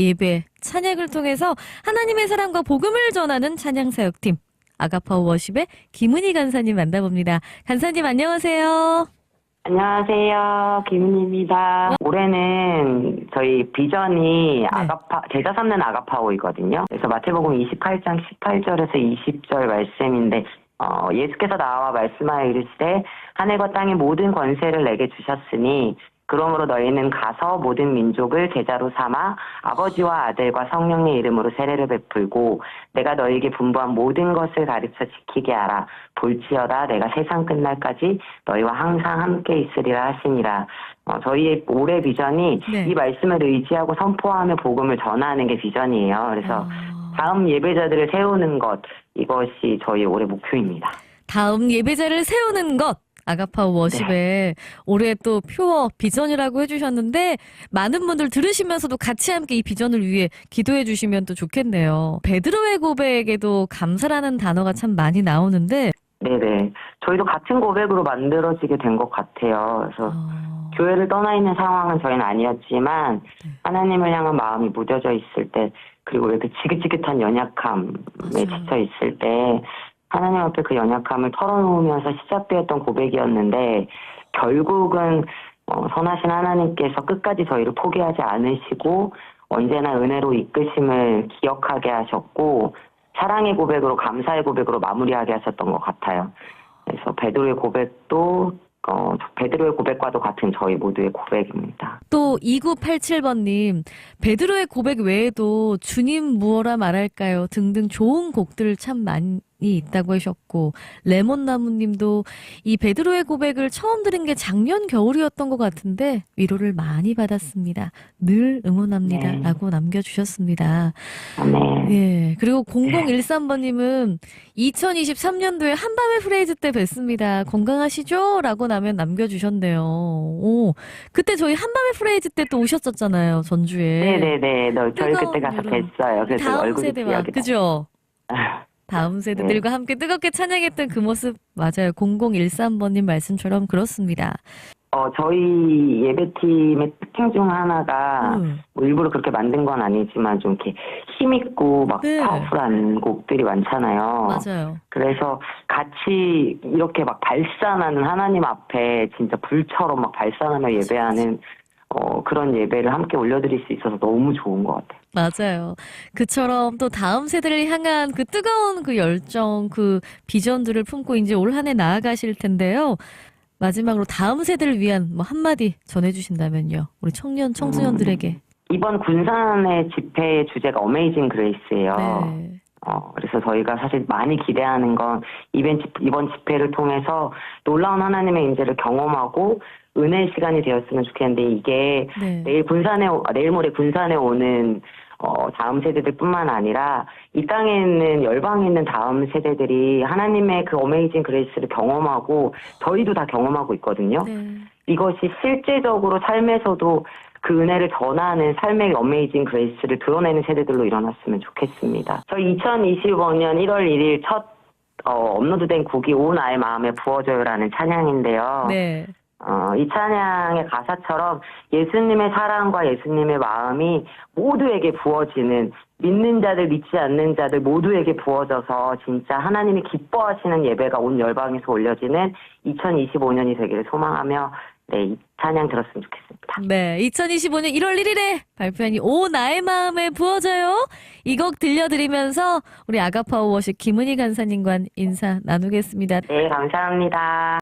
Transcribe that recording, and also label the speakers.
Speaker 1: 예배, 찬양을 통해서 하나님의 사랑과 복음을 전하는 찬양 사역팀 아가파워 워십의 김은희 간사님 만나봅니다. 간사님 안녕하세요.
Speaker 2: 안녕하세요. 김은입니다. 올해는 저희 비전이 아가파, 제자 삼는 아가파오이거든요. 그래서 마태복음 28장 18절에서 20절 말씀인데, 어, 예수께서 나와 말씀하여 이르시되, 하늘과 땅의 모든 권세를 내게 주셨으니, 그러므로 너희는 가서 모든 민족을 제자로 삼아 아버지와 아들과 성령의 이름으로 세례를 베풀고 내가 너희에게 분부한 모든 것을 가르쳐 지키게 하라. 볼지어다 내가 세상 끝날까지 너희와 항상 함께 있으리라 하시니라. 어, 저희의 올해 비전이
Speaker 1: 네.
Speaker 2: 이 말씀을 의지하고 선포하며 복음을 전하는 게 비전이에요. 그래서
Speaker 1: 아,
Speaker 2: 다음 예배자들을 세우는 것 이것이 저희 올해 목표입니다.
Speaker 1: 다음 예배자를 세우는 것. 아가파워 워십의 올해 또 표어 비전이라고 해주셨는데 많은 분들 들으시면서도 같이 함께 이 비전을 위해 기도해 주시면 또 좋겠네요. 베드로의 고백에도 감사라는 단어가 참 많이 나오는데
Speaker 2: 네네. 저희도 같은 고백으로 만들어지게 된 것 같아요. 그래서
Speaker 1: 어,
Speaker 2: 교회를 떠나 있는 상황은 저희는 아니었지만
Speaker 1: 네.
Speaker 2: 하나님을 향한 마음이 무뎌져 있을 때 그리고 이렇게 지긋지긋한 연약함에
Speaker 1: 맞아요.
Speaker 2: 지쳐 있을 때 하나님 앞에 그 연약함을 털어놓으면서 시작되었던 고백이었는데 결국은 어, 선하신 하나님께서 끝까지 저희를 포기하지 않으시고 언제나 은혜로 이끄심을 기억하게 하셨고 사랑의 고백으로 감사의 고백으로 마무리하게 하셨던 것 같아요. 그래서 베드로의 고백도 어, 베드로의 고백과도 같은 저희 모두의 고백입니다.
Speaker 1: 또 2987번님 베드로의 고백 외에도 주님 무엇라 말할까요 등등 좋은 곡들 참 많 이 있다고 하셨고 레몬나무님도 이 베드로의 고백을 처음 들은 게 작년 겨울이었던 것 같은데 위로를 많이 받았습니다. 늘 응원합니다라고 남겨주셨습니다.
Speaker 2: 네.
Speaker 1: 예 그리고 0013번님은 2023년도에 한밤의 프레이즈 때 뵀습니다. 건강하시죠?라고 나면 남겨주셨네요. 오 그때 저희 한밤의 프레이즈 때 또 오셨었잖아요 전주에.
Speaker 2: 네네네. 너, 저희
Speaker 1: 뜨거운
Speaker 2: 그때 가서. 뵀어요. 그래서 얼굴이
Speaker 1: 세대와
Speaker 2: 기억이
Speaker 1: 그죠?
Speaker 2: 나.
Speaker 1: 다음 세대들과 함께 뜨겁게 찬양했던 그 모습 맞아요. 0013번님 말씀처럼 그렇습니다.
Speaker 2: 어, 저희 예배팀의 특징 중 하나가
Speaker 1: 음.
Speaker 2: 뭐 일부러 그렇게 만든 건 아니지만 좀 이렇게 힘있고 막
Speaker 1: 네.
Speaker 2: 파워풀한 곡들이 많잖아요.
Speaker 1: 맞아요.
Speaker 2: 그래서 같이 이렇게 막 발산하는 하나님 앞에 진짜 불처럼 막 발산하며 예배하는 어, 그런 예배를 함께 올려드릴 수 있어서 너무 좋은 것 같아요.
Speaker 1: 맞아요. 그처럼 또 다음 세대를 향한 그 뜨거운 그 열정, 그 비전들을 품고 이제 올 한 해 나아가실 텐데요. 마지막으로 다음 세대를 위한 뭐 한마디 전해주신다면요. 우리 청년, 청소년들에게.
Speaker 2: 이번 군산의 집회의 주제가 어메이징 그레이스예요.
Speaker 1: 네.
Speaker 2: 어, 그래서 저희가 사실 많이 기대하는 건 이번, 집, 이번 집회를 통해서 놀라운 하나님의 인재를 경험하고 은혜의 시간이 되었으면 좋겠는데 이게
Speaker 1: 네.
Speaker 2: 내일 군산에, 오- 아, 내일 모레 군산에 오는 어, 다음 세대들 뿐만 아니라 이 땅에 있는 열방에 있는 다음 세대들이 하나님의 그 어메이징 그레이스를 경험하고 저희도 다 경험하고 있거든요.
Speaker 1: 네.
Speaker 2: 이것이 실제적으로 삶에서도 그 은혜를 전하는 삶의 어메이징 그레이스를 드러내는 세대들로 일어났으면 좋겠습니다. 저희 2025년 1월 1일 첫 어, 업로드된 곡이 오 나의 마음에 부어져요라는 찬양인데요.
Speaker 1: 네.
Speaker 2: 어, 이 찬양의 가사처럼 예수님의 사랑과 예수님의 마음이 모두에게 부어지는 믿는 자들, 믿지 않는 자들 모두에게 부어져서 진짜 하나님이 기뻐하시는 예배가 온 열방에서 올려지는 2025년이 되기를 소망하며 네, 이 찬양 들었으면 좋겠습니다.
Speaker 1: 네, 2025년 1월 1일에 발표한 이오 나의 마음에 부어져요. 이 곡 들려드리면서 우리 아가파워 워십 김은희 간사님과 인사 나누겠습니다.
Speaker 2: 네, 감사합니다.